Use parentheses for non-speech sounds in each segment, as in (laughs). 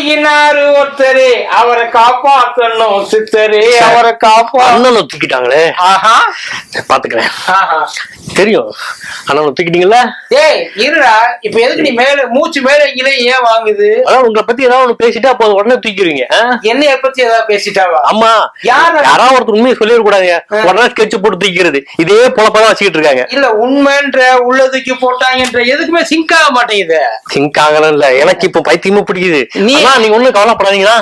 தூக்கினாரு ஒருத்தரு. அவரை காப்பாத்தணும் சித்தரு. அவரை காப்பா அண்ணனை தூக்கிட்டாங்களே ஆஹா. பாத்துக்கிறேன். ஆஹா. தெரியும். அண்ணனை தூக்கிட்டீங்களா ஏய் இருடா. இப்ப எதுக்கு நீ மேல மூச்சு மேல இங்கே ஏன் வாங்குது? அதான் உங்களை பத்தி ஏதாவது ஒண்ணு பேசிட்டா போதும் உடனே தூக்கிடுவீங்க ஆ? என்னைய பத்தி ஏதாவது பேசிட்டாவா? ஆமா யார்? யாராவது ஒருத்தர் உண்மையை சொல்லிடக்கூடாதுங்க உடனே ஸ்கெட்ச் போட்டு தூக்கிறது இதே பொழப்பதான் வச்சுக்கிட்டு இருக்காங்க. இல்ல உண்மைன்ற உள்ளதுக்கு போட்டாங்கன்ற எதுக்குமே சிங்க் ஆக மாட்டேங்குது. சிங்க் ஆகலாம் இல்ல. எனக்கு இப்ப பைத்தியமும் பிடிக்குது. நீ- ஆனா நீங்க ஒண்ணும் கவலைப்படாதீங்களா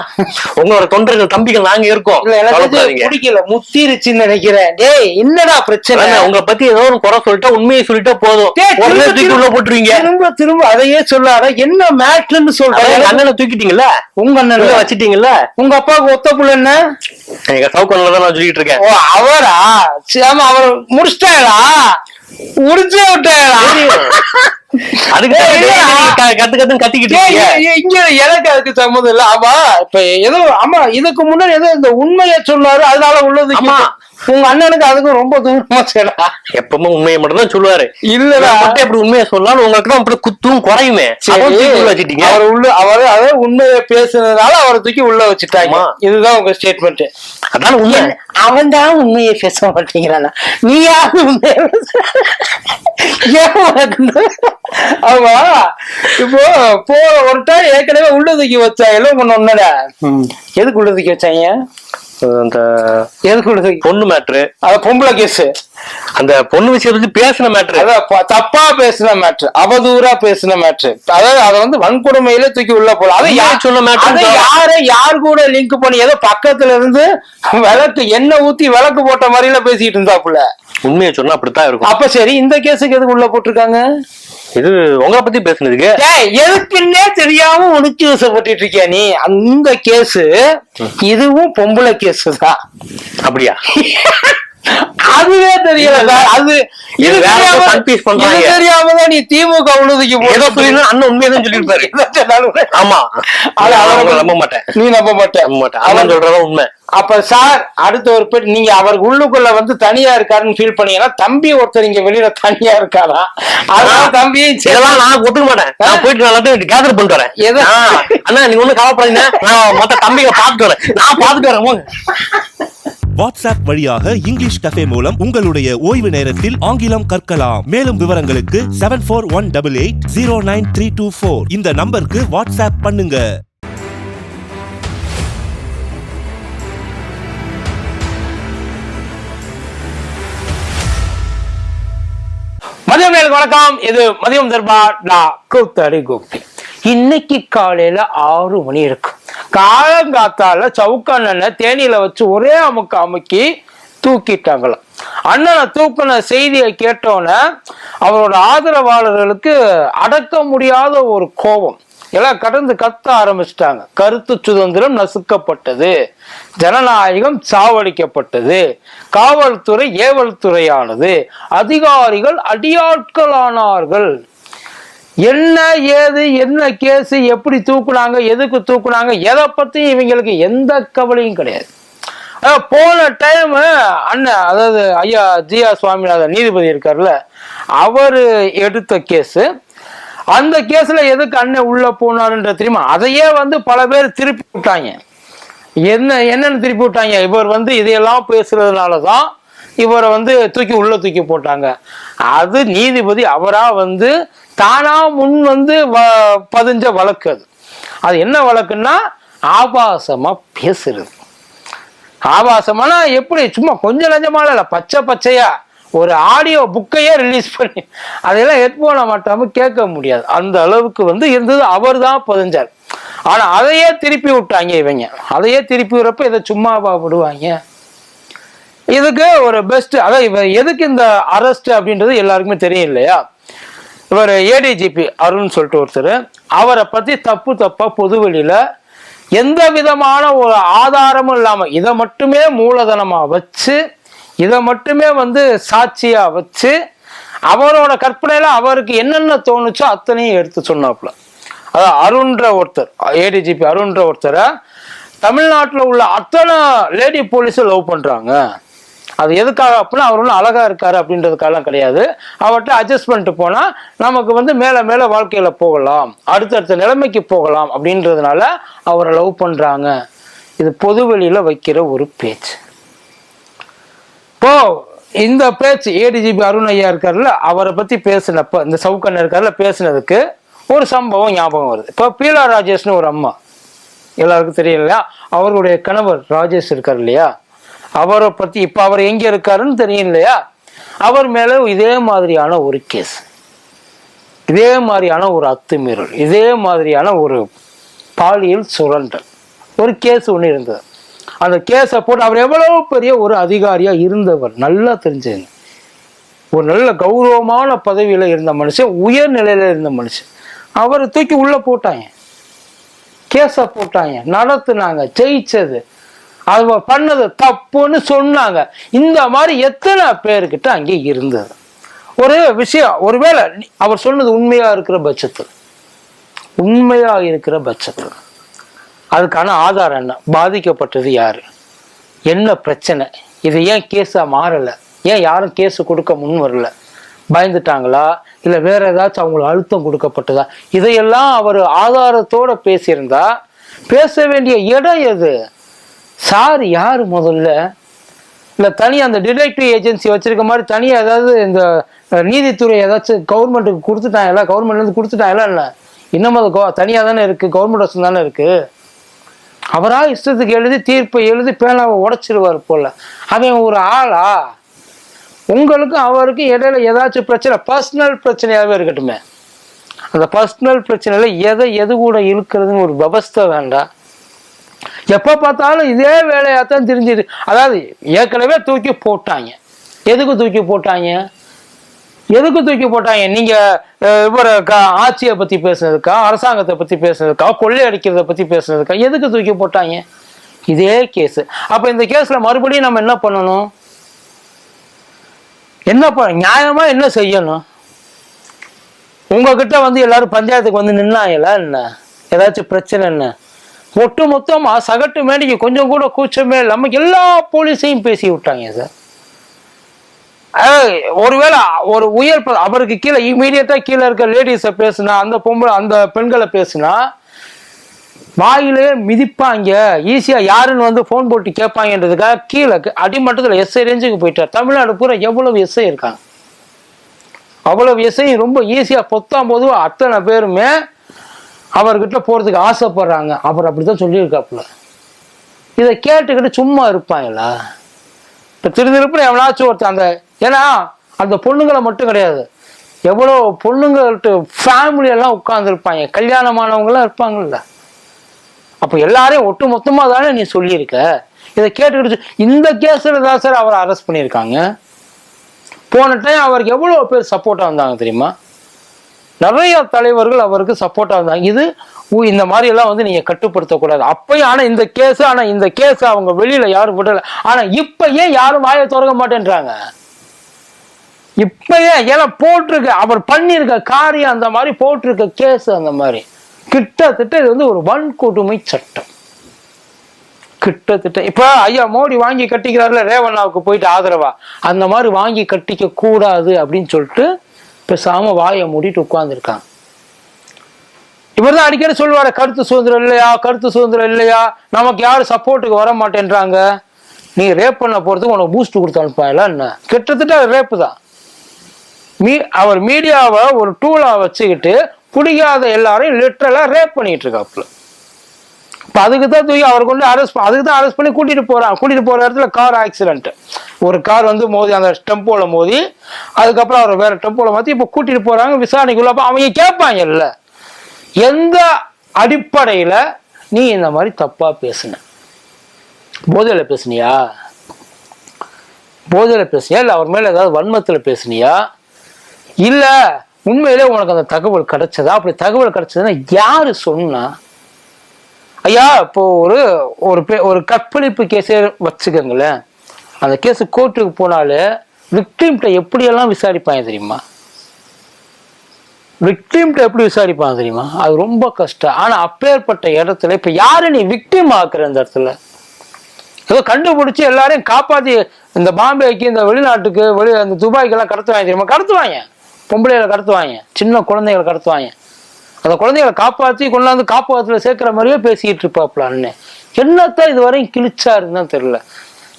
உங்களோட தொண்டர்கள் தம்பிகள் நாங்க இருக்கோம். பிடிக்கல. முத்திருச்சுன்னு நினைக்கிறேன். டேய் என்னடா பிரச்சனை? உங்களை பத்தி ஏதோ ஒரு குறை சொல்லிட்டா உண்மையை சொல்லிட்டா போதும். உள்ள போட்டுருவீங்க. திரும்ப திரும்ப அதையே சொல்லாத. என்ன எங்க சொல்றேன் அண்ணனை தூக்கிட்டீங்கல்ல? உங்க அண்ணன். வச்சிட்டீங்கல்ல? உங்க அப்பாவுக்கு ஒத்த புள்ள என்ன? எங்க சவுக்கண்ணில தான் நான் சொல்லிட்டு இருக்கேன். ஓ அவரா? சாம அவர் முடிச்சிட்டாரா? முடிச்சே இங்க எனக்கு சம்மந்தம் இல்ல. ஆமா இப்ப ஏதோ ஆமா இதுக்கு முன்னாடி ஏதோ இந்த உண்மையை சொன்னாரு அதனால உள்ளது. உங்க அண்ணனுக்கு அதுக்கும் ரொம்ப தூரமா சேடா எப்பவுமே உண்மையை மட்டும் தான் சொல்லுவாரு. இல்லடா. மட்டும் எப்படி உண்மையை சொல்லலாம் உங்களுக்கு தான் அப்படி குத்தும் குறையுமே. வச்சிட்டீங்க. அவர் உள்ள அவர் அதே உண்மையை பேசுனதுனால அவரை தூக்கி உள்ள வச்சுட்டாங்க. இதுதான் உங்க ஸ்டேட்மெண்ட் அதான் உண்மை. அவன் தான் உண்மையை பேச மாட்டேங்கிறானா? நீ யாரு உண்மையை ஆமா. இப்போ போற ஒரு டைம் ஏற்கனவே உள்ள தூக்கி வச்சாங்க உங்க ஒன்னட எதுக்கு உள்ள தூக்கி வச்சாங்க? அந்த பொண்ணு மேட்ரு அது பொம்பளை கேஸ் அந்த பொண்ணு விஷயத்தை பத்தி பேசின மேட்ரு அதான் தப்பா பேசின மேட்ரு அவதூறா பேசின மேட்ரு அதாவது அதை வந்து வன்கொடுமையில தூக்கி உள்ள போலாம் அதை யார் சொன்ன தான். யார யார் கூட லிங்க் பண்ணி ஏதோ பக்கத்துல இருந்து விளக்கு எண்ணெய் ஊத்தி விளக்கு போட்ட மாதிரில பேசிட்டு இருந்தாப்புல. உண்மையை சொன்னா அப்படித்தான் இருக்கும். அப்ப சரி இந்த கேஸுக்கு எதுக்கு உள்ள போட்டிருக்காங்க? இது உங்களை பத்தி பேசுனதுக்கு. எதுக்குன்னே தெரியாம உணர்ச்சி வசப்பட்டு இருக்கியா நீ? அந்த கேஸ் இதுவும் பொம்பளை கேஸ் தான். அப்படியா? (laughs) அதுவே தெரியல சார். அது இது தெரியாம confuse பண்றாங்க. தெரியாம தான் நீ திமுக உழுதுக்கு ஏதோ சொல்லினா அண்ணன் உண்மையை தான் சொல்லியிருப்பாரு. ஆமா. அது பத்தி- நம்ப மாட்டேன். நீ நம்ப மாட்டேன். நம்ப மாட்டேன். அண்ணன் சொல்றதா உண்மை. அப்ப சார் அடுத்த ஒரு பேர் நீங்க அவர் உள்ளுக்குள்ள வந்து தனியா இருக்காருன்னு ஃபீல் பண்ணீங்கன்னா தம்பி ஒருத்தர் இங்க வெளியில தனியா இருக்காரா? அதனால சரி. இதெல்லாம் நான் ஒத்துக்க மாட்டேன். நான் போயிட்டு எல்லாத்தையும் கேதர் பண்ணிட்டு வரேன். எது? அண்ணா நீங்க ஒண்ணும் கவலைப்படாதீங்க. நான் மத்த தம்பிங்க பாத்துட்டு வரேன். நான் பாத்துட்டு வரேன் வாட்ஸ்அப் வழியாக இங்கிலீஷ் கஃபே மூலம் உங்களுடைய ஓய்வு நேரத்தில் ஆங்கிலம் கற்கலாம். மேலும் விவரங்களுக்கு seven four one double eight zero nine three two four இந்த நம்பருக்கு வாட்ஸ்அப் பண்ணுங்க. மதியம் நேரம் வணக்கம். இது மதியம் தர்பார் நான் கூத்தடி கோபி இன்னைக்கு காலையில ஆறு மணி இருக்கு. காலங்காத்தால சவுக்கண்ணனை தேனியில வச்சு ஒரே அமுக்கு அமுக்கி தூக்கிட்டாங்களாம் அண்ணனை தூக்குன செய்தியை கேட்டோன்னே அவரோட ஆதரவாளர்களுக்கு அடக்க முடியாத ஒரு கோபம். எல்லாம் கடந்து கத்த ஆரம்பிச்சிட்டாங்க. கருத்து சுதந்திரம் நசுக்கப்பட்டது. ஜனநாயகம் சாவடிக்கப்பட்டது. காவல்துறை ஏவல் துறையானது அதிகாரிகள் அடியாட்களானார்கள். என்ன ஏது என்ன கேஸு எப்படி தூக்குனாங்க எதுக்கு தூக்குனாங்க எதை பத்தி இவங்களுக்கு எந்த கவலையும் கிடையாது. போன டைம் அண்ணன் அதாவது ஐயா ஜியா சுவாமிநாதன் நீதிபதி இருக்கார்ல அவரு எடுத்த கேஸு. அந்த கேஸ்ல எதுக்கு அண்ணன் உள்ள போனாருன்ற தெரியுமா? அதையே வந்து பல பேர் திருப்பி விட்டாங்க. என்ன என்னன்னு திருப்பி விட்டாங்க? இவர் வந்து இதையெல்லாம் பேசுறதுனால தான் இவரை வந்து தூக்கி உள்ள தூக்கி போட்டாங்க. அது நீதிபதி அவரா வந்து தானா முன் வந்து வ- பதிஞ்ச வழக்கு அது. அது என்ன வழக்குன்னா ஆபாசமா பேசுறது. ஆபாசமானா எப்படி? சும்மா கொஞ்சம் நஞ்சமால இல்லை பச்சை பச்சையா. ஒரு ஆடியோ புக்கையே ரிலீஸ் பண்ணி அதையெல்லாம் ஹெட்போனை மாட்டாம கேட்க முடியாது. அந்த அளவுக்கு வந்து இருந்தது அவர் தான் பதிஞ்சார். ஆனா அதையே திருப்பி விட்டாங்க இவங்க. அதையே திருப்பி விடுறப்ப இதை சும்மாவா விடுவாங்க? இதுக்கு ஒரு பெஸ்ட் அதான் இவ எதுக்கு இந்த அரெஸ்ட் அப்படின்றது எல்லாருக்குமே தெரியும் இல்லையா? இவர் ஏடிஜிபி அருண் சொல்லிட்டு ஒருத்தர். அவரை பத்தி தப்பு தப்பா பொதுவெளியில எந்த விதமான ஒரு ஆதாரமும் இல்லாம இதை மட்டுமே மூலதனமா வச்சு இதை மட்டுமே வந்து சாட்சியா வச்சு அவரோட கற்பனையில அவருக்கு என்னென்ன தோணுச்சோ அத்தனையும் எடுத்து சொன்னாப்புல. அதான் அருண்ற ஒருத்தர் ஏடிஜிபி அருண்ன்ற ஒருத்தரை தமிழ்நாட்டில் உள்ள அத்தனை லேடி போலீஸை லவ் பண்றாங்க. அது எதுக்காக அப்படின்னா அவர் ஒன்றும் அழகாக இருக்காரு அப்படின்றதுக்காகலாம் கிடையாது. அவர்கிட்ட அட்ஜஸ்ட் பண்ணிட்டு போனால் நமக்கு வந்து மேலே மேலே வாழ்க்கையில் போகலாம். அடுத்தடுத்த நிலைமைக்கு போகலாம் அப்படின்றதுனால அவரை லவ் பண்ணுறாங்க இது பொது வெளியில் வைக்கிற ஒரு பேச்சு. இப்போ இந்த பேச்சு ஏடிஜிபி அருண் ஐயா இருக்காருல்ல அவரை பற்றி பேசினப்ப இந்த சவுக்கண்ண இருக்காருல்ல பேசினதுக்கு ஒரு சம்பவம் ஞாபகம் வருது. இப்போ பீலா ராஜேஷ்னு ஒரு அம்மா. எல்லாருக்கும் தெரியும் இல்லையா? கணவர் ராஜேஷ் இருக்கார் இல்லையா? அவரை பத்தி இப்ப அவர் எங்க இருக்காருன்னு தெரியும் இல்லையா அவர் மேல இதே மாதிரியான ஒரு கேஸ் இதே மாதிரியான ஒரு அத்துமீறல். இதே மாதிரியான ஒரு பாலியல் சுரண்டல். ஒரு கேஸ் ஒன்று இருந்தது. அந்த கேஸை போட்டு அவர் எவ்வளவு பெரிய ஒரு அதிகாரியா இருந்தவர். நல்லா தெரிஞ்சது ஒரு நல்ல கௌரவமான பதவியில இருந்த மனுஷன் உயர் நிலையில இருந்த மனுஷன். அவரை தூக்கி உள்ள போட்டாங்க. கேஸை போட்டாங்க. நடத்துனாங்க. ஜெயிச்சது. அவ பண்ணது தப்புன்னு சொன்னாங்க. இந்த மாதிரி எத்தனை பேர்கிட்ட அங்கே இருந்தது. ஒரு விஷயம் ஒருவேளை அவர் சொன்னது உண்மையா இருக்கிற பட்சத்தில். உண்மையா இருக்கிற பட்சத்தில். அதுக்கான ஆதாரம் என்ன? பாதிக்கப்பட்டது யாரு? என்ன பிரச்சனை? இது ஏன் கேஸா மாறல? ஏன் யாரும் கேஸ் கொடுக்க முன் வரல? பயந்துட்டாங்களா? இல்ல வேற ஏதாச்சும் அவங்களுக்கு அழுத்தம் கொடுக்கப்பட்டதா? இதையெல்லாம் அவர் ஆதாரத்தோட பேசியிருந்தா பேச வேண்டிய இடம் எது? சார் யார் முதல்ல? இல்லை தனியாக அந்த டிடெக்டிவ் ஏஜென்சி வச்சிருக்க மாதிரி தனியாக ஏதாவது இந்த நீதித்துறை ஏதாச்சும் கவர்மெண்ட்டுக்கு கொடுத்துட்டாங்களா? கவர்மெண்ட்லேருந்து கொடுத்துட்டாங்களா இல்லை? இன்னமும் அது கோ- தனியாக தானே இருக்குது கவர்மெண்ட் வசம் தானே இருக்குது அவராக இஷ்டத்துக்கு எழுதி தீர்ப்பை எழுதி பேனாவை உடைச்சிருவார் போல. அவன் ஒரு ஆளா? உங்களுக்கும் அவருக்கும் இடையில ஏதாச்சும் பிரச்சனை பர்சனல் பிரச்சனையாகவே இருக்கட்டுமே. அந்த பர்சனல் பிரச்சனையில் எதை எது கூட இழுக்கிறதுன்னு ஒரு விவஸ்தை வேண்டாம். எப்போ பார்த்தாலும் இதே வேலையாத்தான் தெரிஞ்சுது. அதாவது ஏற்கனவே தூக்கி போட்டாங்க. எதுக்கு தூக்கி போட்டாங்க? எதுக்கு தூக்கி போட்டாங்க? நீங்க இவர ஆட்சியை பத்தி பேசுனதுக்கா அரசாங்கத்தை பத்தி பேசுனதுக்கா கொள்ளையடிக்கிறத பத்தி பேசுனதுக்கா எதுக்கு தூக்கி போட்டாங்க? இதே கேஸ். அப்ப இந்த கேஸ்ல மறுபடியும் நம்ம என்ன பண்ணணும்? என்ன பண்ண நியாயமா என்ன செய்யணும்? உங்ககிட்ட வந்து எல்லாரும் பஞ்சாயத்துக்கு வந்து நின்னாங்களா என்ன? ஏதாச்சும் பிரச்சனை என்ன? ஒட்டு மொத்தமாக சகட்டு மேடைக்கு கொஞ்சம் கூட கூச்சமே இல்லாம எல்லா போலீஸையும் பேசி விட்டாங்க சார் ஒருவேளை ஒரு உயர் அவருக்கு கீழே இமீடியட்டா கீழே இருக்க லேடிஸை பேசுனா அந்த பொம்பளை அந்த பெண்களை பேசுனா வாயிலே மிதிப்பாங்க. ஈஸியாக யாருன்னு வந்து ஃபோன் போட்டு கேட்பாங்கன்றதுக்காக கீழே அடிமட்டத்தில் எஸ்ஐ ரேஞ்சுக்கு போயிட்டார். தமிழ்நாடு பூரா எவ்வளவு எஸ்ஐ இருக்காங்க? அவ்வளவு எஸ்ஐ ரொம்ப ஈஸியாக பொத்தாம் போது அத்தனை பேருமே அவர்கிட்ட போறதுக்கு ஆசைப்படுறாங்க. அவர் அப்படித்தான் சொல்லியிருக்காப்புல. இதை கேட்டுக்கிட்டு சும்மா இருப்பாங்களா? இப்ப திருந்திருப்புல எவனாச்சும் ஒருத்தர் அந்த ஏன்னா அந்த பொண்ணுங்களை மட்டும் கிடையாது. எவ்வளோ பொண்ணுங்கள்ட்ட ஃபேமிலியெல்லாம் உட்காந்துருப்பாங்க உட்கார்ந்துருப்பாங்க. கல்யாணமானவங்களாம் இருப்பாங்கல்ல. அப்போ எல்லாரையும் ஒட்டு மொத்தமாக தானே நீ சொல்லியிருக்க? இதை கேட்டுக்கிட்டு இந்த கேஸில் தான் சார் அவரை அரெஸ்ட் பண்ணியிருக்காங்க. போன டைம் அவருக்கு எவ்வளோ பேர் சப்போர்ட்டாக வந்தாங்க தெரியுமா? நிறைய தலைவர்கள் அவருக்கு சப்போர்ட்டாக இருந்தாங்க. இது ஊ, இந்த மாதிரி எல்லாம் வந்து நீங்க கட்டுப்படுத்தக்கூடாது. அப்பயும் ஆனா இந்த கேஸ் ஆனா இந்த கேஸ் அவங்க வெளியில யாரும் விடல. ஆனா இப்ப ஏன் யாரும் வாயை திறக்க மாட்டேன்றாங்க? இப்பயே ஏன்னா போட்டிருக்க அவர் பண்ணியிருக்க காரியம் அந்த மாதிரி போட்டிருக்க கேஸ் அந்த மாதிரி. கிட்டத்தட்ட இது வந்து ஒரு வன்கொடுமை சட்டம். கிட்டத்தட்ட இப்ப ஐயா மோடி வாங்கி கட்டிக்கிறாருல ரேவண்ணாவுக்கு போயிட்டு ஆதரவா? அந்த மாதிரி வாங்கி கட்டிக்க கூடாது அப்படின்னு சொல்லிட்டு பேசாம வாயை மூடிட்டு உட்கார்ந்துருக்காங்க இவர் தான் அடிக்கடி சொல்லுவாரு கருத்து சுதந்திரம் இல்லையா? கருத்து சுதந்திரம் இல்லையா? நமக்கு யாரும் சப்போர்ட்டுக்கு வர மாட்டேன்றாங்க நீ ரேப் பண்ண போறதுக்கு உனக்கு பூஸ்ட் கொடுத்து அனுப்பாங்களா என்ன? கிட்டத்தட்ட ரேப்பு தான். மீ அவர் மீடியாவை ஒரு டூலா வச்சுக்கிட்டு பிடிக்காத எல்லாரையும் லிட்டரலா ரேப் பண்ணிட்டு இருக்காப்புல. இப்போ அதுக்கு தான் தூக்கி அவர் கொண்டு அரெஸ்ட் அதுக்கு தான் அரெஸ்ட் பண்ணி கூட்டிட்டு போறான் கூட்டிட்டு போற இடத்துல கார் ஆக்சிடென்ட் ஒரு கார் வந்து மோதி அந்த டெம்போல மோதி அதுக்கப்புறம் அவர் வேற டெம்போல மாத்தி இப்ப கூட்டிட்டு போறாங்க விசாரணைக்குள்ள அப்போ அவங்க கேட்பாங்கல்ல எந்த அடிப்படையில நீ இந்த மாதிரி தப்பா பேசுன? போதையில பேசுனியா? போதையில பேசுனியா? இல்ல அவர் மேல ஏதாவது வன்மத்துல பேசுனியா? இல்ல உண்மையிலே உனக்கு அந்த தகவல் கிடைச்சதா? அப்படி தகவல் கிடைச்சதுன்னா யாரு சொன்னா ஐயா இப்போ ஒரு ஒரு ஒரு கற்பழிப்பு கேஸே வச்சுக்கோங்களேன். அந்த கேஸ் கோர்ட்டுக்கு போனாலே விக்டிம்கிட்ட எப்படியெல்லாம் விசாரிப்பாங்க தெரியுமா? விக்டிம்கிட்ட எப்படி விசாரிப்பாங்க தெரியுமா? அது ரொம்ப கஷ்டம். ஆனால் அப்பேற்பட்ட இடத்துல இப்போ யாரை நீ விக்டிம் ஆக்குற அந்த இடத்துல? ஏதோ கண்டுபிடிச்சி எல்லாரையும் காப்பாற்றி இந்த பாம்பேக்கு இந்த வெளிநாட்டுக்கு வெளி அந்த துபாய்க்கெல்லாம் கடத்துவாங்க தெரியுமா? கடத்துவாங்க. பொம்பளைகளை கடத்துவாங்க. சின்ன குழந்தைகளை கடத்துவாங்க. அந்த குழந்தைகளை காப்பாற்றி கொண்டாந்து காப்பாத்துல சேர்க்கிற மாதிரியே பேசிக்கிட்டு இருப்பாப்லான்னு அண்ணன் என்னத்தான் இது வரையும் கிழிச்சாருன்னு தான் தெரியல.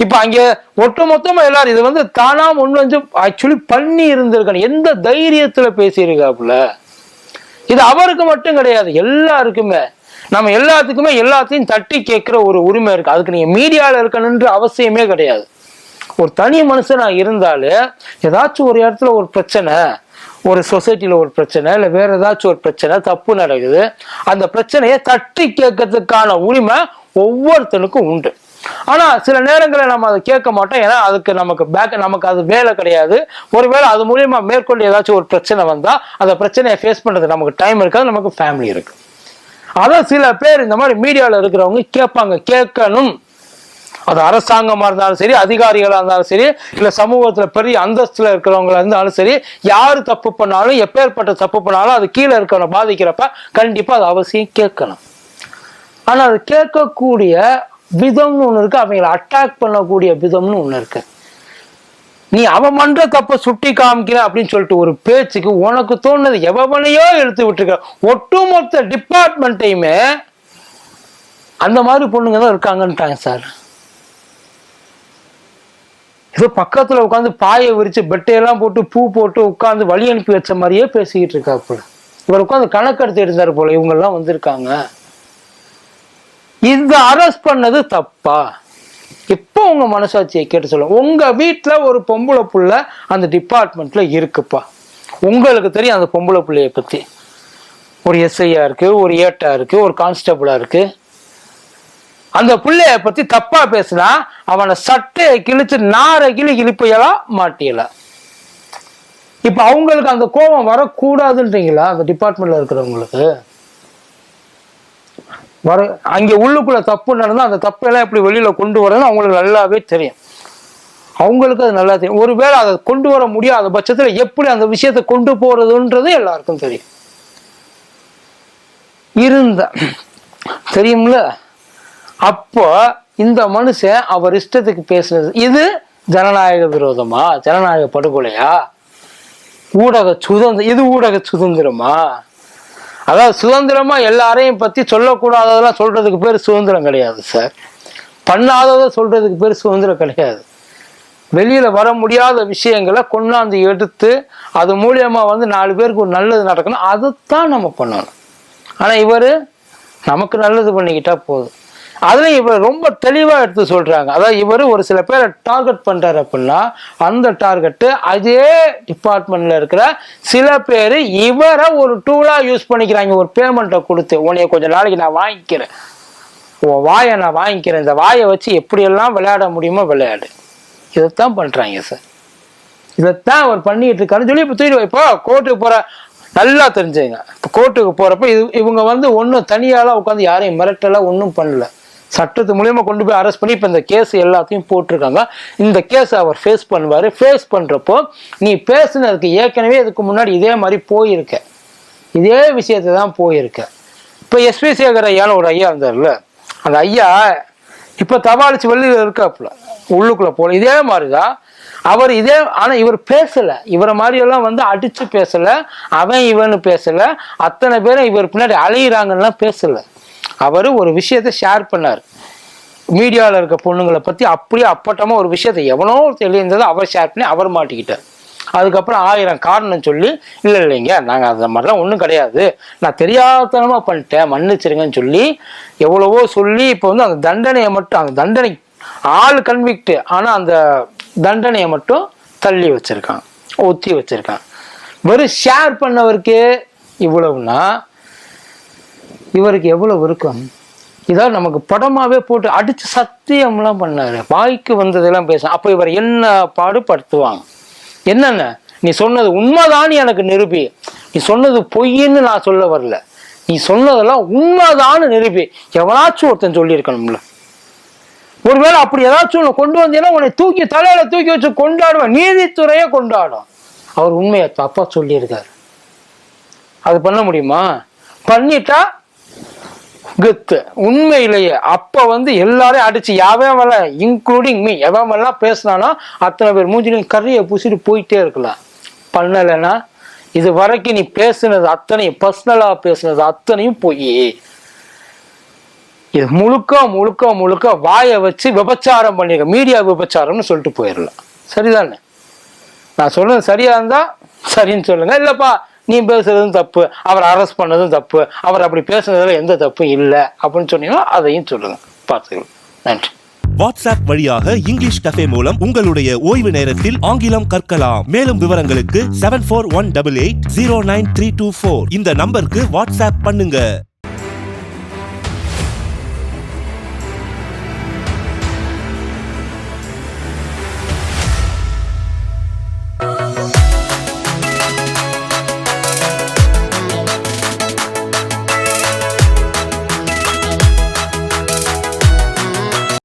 இப்ப அங்க ஒட்டு மொத்தமா எல்லாரும் இது வந்து தானா ஒன்று வந்து ஆக்சுவலி பண்ணி இருந்திருக்கணும். எந்த தைரியத்துல பேசியிருக்காப்புல? இது அவருக்கு மட்டும் கிடையாது எல்லாருக்குமே. நம்ம எல்லாத்துக்குமே எல்லாத்தையும் தட்டி கேட்கிற ஒரு உரிமை இருக்கு. அதுக்கு நீங்க மீடியால இருக்கணுன்ற அவசியமே கிடையாது. ஒரு தனி மனுஷனா இருந்தாலே ஏதாச்சும் ஒரு இடத்துல ஒரு பிரச்சனை ஒரு சொசைட்டியில் ஒரு பிரச்சனை இல்லை வேற ஏதாச்சும் ஒரு பிரச்சனை தப்பு நடக்குது. அந்த பிரச்சனையை தட்டி கேட்கறதுக்கான உரிமை ஒவ்வொருத்தனுக்கும் உண்டு. ஆனா சில நேரங்களில் நம்ம அதை கேட்க மாட்டோம். ஏன்னா அதுக்கு நமக்கு பேக் நமக்கு அது வேலை கிடையாது. ஒருவேளை அது மூலியமா மேற்கொண்டு ஏதாச்சும் ஒரு பிரச்சனை வந்தா அந்த பிரச்சனையை ஃபேஸ் பண்ணுறது நமக்கு டைம் இருக்காது நமக்கு ஃபேமிலி இருக்கு. அதான் சில பேர் இந்த மாதிரி மீடியாவில் இருக்கிறவங்க கேட்பாங்க. கேட்கணும். அது அரசாங்கமா இருந்தாலும் சரி அதிகாரிகளா இருந்தாலும் சரி இல்ல சமூகத்துல பெரிய அந்தஸ்துல இருக்கிறவங்களா இருந்தாலும் சரி யாரு தப்பு பண்ணாலும் எப்பேற்பட்ட தப்பு பண்ணாலும் அது கீழே இருக்கிறவங்க பாதிக்கிறப்ப கண்டிப்பா அது அவசியம் கேட்கணும். ஆனா அது கேட்கக்கூடிய விதம்னு ஒண்ணு இருக்கு அவங்களை அட்டாக் பண்ணக்கூடிய விதம்னு ஒண்ணு இருக்கு. நீ அவன் பண்ற தப்ப சுட்டி காமிக்கிற அப்படின்னு சொல்லிட்டு ஒரு பேச்சுக்கு உனக்கு தோணுது எவனையோ எடுத்து விட்டுருக்க. ஒட்டுமொத்த டிபார்ட்மெண்ட்டையுமே அந்த மாதிரி பொண்ணுங்க தான் இருக்காங்கன்ட்டாங்க சார். ஏதோ பக்கத்துல உட்காந்து பாயை விரிச்சு பெட்டையெல்லாம் போட்டு பூ போட்டு உட்காந்து வழி அனுப்பி வச்ச மாதிரியே பேசிக்கிட்டு இருக்காப்புல இவர் உட்காந்து கணக்கெடுத்து இருந்தார் போல. இவங்க எல்லாம் வந்திருக்காங்க. இந்த அரெஸ்ட் பண்ணது தப்பா? இப்போ உங்க மனசாட்சியை கேட்டு சொல்லுங்க. உங்க வீட்டுல ஒரு பொம்பளை புள்ள அந்த டிபார்ட்மெண்ட்ல இருக்குப்பா. உங்களுக்கு தெரியும் அந்த பொம்பளை பிள்ளைய பத்தி. ஒரு எஸ்ஐயா இருக்கு ஒரு ஏட்டா இருக்கு ஒரு கான்ஸ்டபிளா இருக்கு. அந்த பிள்ளைய பத்தி தப்பா பேசினா அவனை சட்டையை கிழிச்சு நாரை கிளி கிழிப்பையெல்லாம் மாட்டியலாம் இப்ப அவங்களுக்கு அந்த கோபம் வரக்கூடாதுன்றீங்களா? அந்த டிபார்ட்மெண்ட்ல இருக்கிறவங்களுக்கு? வர அங்க உள்ளுக்குள்ள தப்பு நடந்தா அந்த தப்பெல்லாம் எப்படி வெளியில கொண்டு வரதுன்னு அவங்களுக்கு நல்லாவே தெரியும். அவங்களுக்கு அது நல்லா தெரியும். ஒருவேளை அதை கொண்டு வர முடியாத பட்சத்துல எப்படி அந்த விஷயத்தை கொண்டு போறதுன்றது எல்லாருக்கும் தெரியும். இருந்த தெரியும்ல? அப்போ இந்த மனுஷன் அவர் இஷ்டத்துக்கு பேசுனது இது ஜனநாயக விரோதமா? ஜனநாயக படுகொலையா? ஊடக சுதந்திரம் இது ஊடக சுதந்திரமா? அதாவது சுதந்திரமா எல்லாரையும் பத்தி சொல்லக்கூடாததெல்லாம் சொல்றதுக்கு பேர் சுதந்திரம் கிடையாது சார். பண்ணாததை சொல்றதுக்கு பேர் சுதந்திரம் கிடையாது. வெளியில வர முடியாத விஷயங்களை கொண்டாந்து எடுத்து அது மூலியமா வந்து நாலு பேருக்கு ஒரு நல்லது நடக்கணும். அதைத்தான் நம்ம பண்ணணும். ஆனா இவர் நமக்கு நல்லது பண்ணிக்கிட்டா போதும். அதுல இவர் ரொம்ப தெளிவாக எடுத்து சொல்கிறாங்க அதாவது இவர் ஒரு சில பேரை டார்கெட் பண்ணுறார் அப்படின்னா அந்த டார்கெட்டு அதே டிபார்ட்மெண்ட்ல இருக்கிற சில பேர் இவரை ஒரு டூலாக யூஸ் பண்ணிக்கிறாங்க. ஒரு பேமெண்ட்டை கொடுத்து உன்னைய கொஞ்சம் நாளைக்கு நான் வாங்கிக்கிறேன். உன் வாயை நான் வாங்கிக்கிறேன். இந்த வாயை வச்சு எப்படியெல்லாம் விளையாட முடியுமோ விளையாடு. இதைத்தான் பண்ணுறாங்க சார் இதைத்தான் அவர் பண்ணிட்டு இருக்காருன்னு சொல்லி இப்போ தூக்கிட்டு இப்போ கோர்ட்டுக்கு போகிற நல்லா தெரிஞ்சுங்க. இப்போ கோர்ட்டுக்கு போகிறப்ப இது இவங்க வந்து ஒன்றும் தனியாலாம் உட்காந்து யாரையும் மிரட்டலாம் ஒன்றும் பண்ணல. சட்டத்து மூலியமாக கொண்டு போய் அரெஸ்ட் பண்ணி இப்போ இந்த கேஸ் எல்லாத்தையும் போட்டிருக்காங்க. இந்த கேஸ் அவர் ஃபேஸ் பண்ணுவார். ஃபேஸ் பண்ணுறப்போ நீ பேசுனதுக்கு ஏற்கனவே இதுக்கு முன்னாடி இதே மாதிரி போயிருக்க. இதே விஷயத்தை தான் போயிருக்க. இப்போ எஸ்பி சேகர் ஐயான்னு ஒரு ஐயா இருந்தார்ல அந்த ஐயா இப்போ தபாலிச்சு வெளியில் இருக்காப்புல உள்ளுக்குள்ளே போல இதே மாதிரி தான் அவர் இதே ஆனால் இவர் பேசலை. இவரை மாதிரியெல்லாம் வந்து அடித்து பேசலை. அவன் இவனு பேசலை. அத்தனை பேரும் இவர் பின்னாடி அலையிறாங்கன்னா பேசலை. அவர் ஒரு விஷயத்தை ஷேர் பண்ணார். மீடியாவில் இருக்க பொண்ணுங்களை பற்றி அப்படியே அப்பட்டமாக ஒரு விஷயத்தை எவனோ தெளிந்ததை அவர் ஷேர் பண்ணி அவர் மாட்டிக்கிட்டார். அதுக்கப்புறம் ஆயிரம் காரணம் சொல்லி இல்லை இல்லைங்க நாங்கள் அந்த மாதிரிலாம் ஒன்றும் கிடையாது. நான் தெரியாதனமாக பண்ணிட்டேன் மன்னிச்சிருங்கன்னு சொல்லி எவ்வளவோ சொல்லி இப்போ வந்து அந்த தண்டனையை மட்டும் அந்த தண்டனை ஆள் கன்விக்ட் ஆனால் அந்த தண்டனையை மட்டும் தள்ளி வச்சிருக்கான் ஒத்தி வச்சிருக்கான் வெறும் ஷேர் பண்ணவருக்கு இவ்வளவுனா இவருக்கு எவ்வளவு இருக்கும்? இதான் நமக்கு படமாவே போட்டு அடிச்சு சத்தியம்லாம் பண்ணாரு. வாய்க்கு வந்ததெல்லாம் பேச அப்போ இவர் என்ன பாடுபடுத்துவாங்க? என்னென்ன? நீ சொன்னது உண்மைதான் எனக்கு நிரூபி. நீ சொன்னது பொய்ன்னு நான் சொல்ல வரல. நீ சொன்னதெல்லாம் உண்மைதான்னு நிரூபி. எவனாச்சும் ஒருத்தன் சொல்லியிருக்கணும்ல. ஒருவேளை அப்படி ஏதாச்சும் ஒன்று கொண்டு வந்தீங்கன்னா உன்னை தூக்கி தலையில தூக்கி வச்சு கொண்டாடுவேன். நீதித்துறையே கொண்டாடும். அவர் உண்மையை தப்பா சொல்லியிருக்காரு. அது பண்ண முடியுமா? பண்ணிட்டா கெத்து. உண்மையிலேயே அப்ப வந்து எல்லாரையும் அடிச்சு எவன் வரல இன்க்ளூடிங் மீ எவன் எல்லாம் பேசினானா அத்தனை பேர் மூஞ்சிலையும் கறியை பூசிட்டு போயிட்டே இருக்கலாம் பண்ணலைன்னா இது வரைக்கும் நீ பேசுனது அத்தனையும் பர்சனலா பேசுனது அத்தனையும் போய். இது முழுக்க முழுக்க முழுக்க வாயை வச்சு விபச்சாரம் பண்ணிருக்க மீடியா விபச்சாரம்னு சொல்லிட்டு போயிடலாம் சரிதானே? நான் சொல்றது சரியா இருந்தா சரின்னு சொல்லுங்க. இல்லப்பா நீ பேசுறதும் தப்பு அவர் அரெஸ்ட் பண்ணதும் தப்பு அவர் அப்படி பேசுனதுல எந்த தப்பும் இல்லை அப்படின்னு சொன்னீங்கன்னா அதையும் சொல்லுங்க. பார்த்துக்கலாம். நன்றி. வாட்ஸ்அப் வழியாக இங்கிலீஷ் கஃபே மூலம் உங்களுடைய ஓய்வு நேரத்தில் ஆங்கிலம் கற்கலாம். மேலும் விவரங்களுக்கு seven four one double eight zero nine three two four இந்த நம்பருக்கு வாட்ஸ்அப் பண்ணுங்க.